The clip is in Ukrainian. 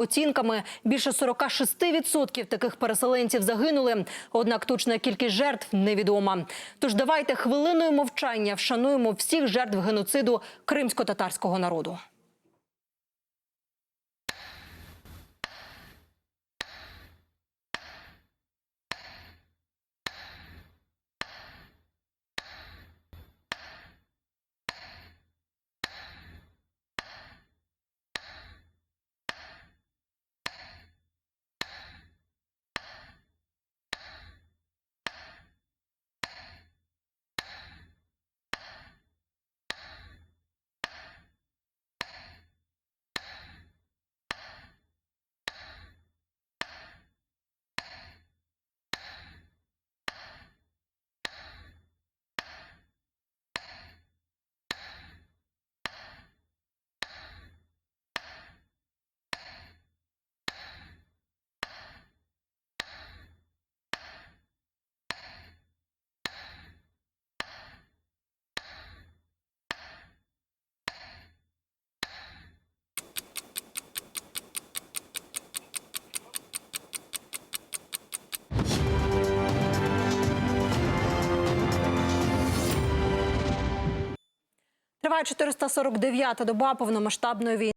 Оцінками більше 46% таких переселенців загинули. Однак точна кількість жертв невідома. Тож давайте хвилиною мовчання вшануємо всіх жертв геноциду кримсько-татарського народу. Триває 449-та доба повномасштабної війни.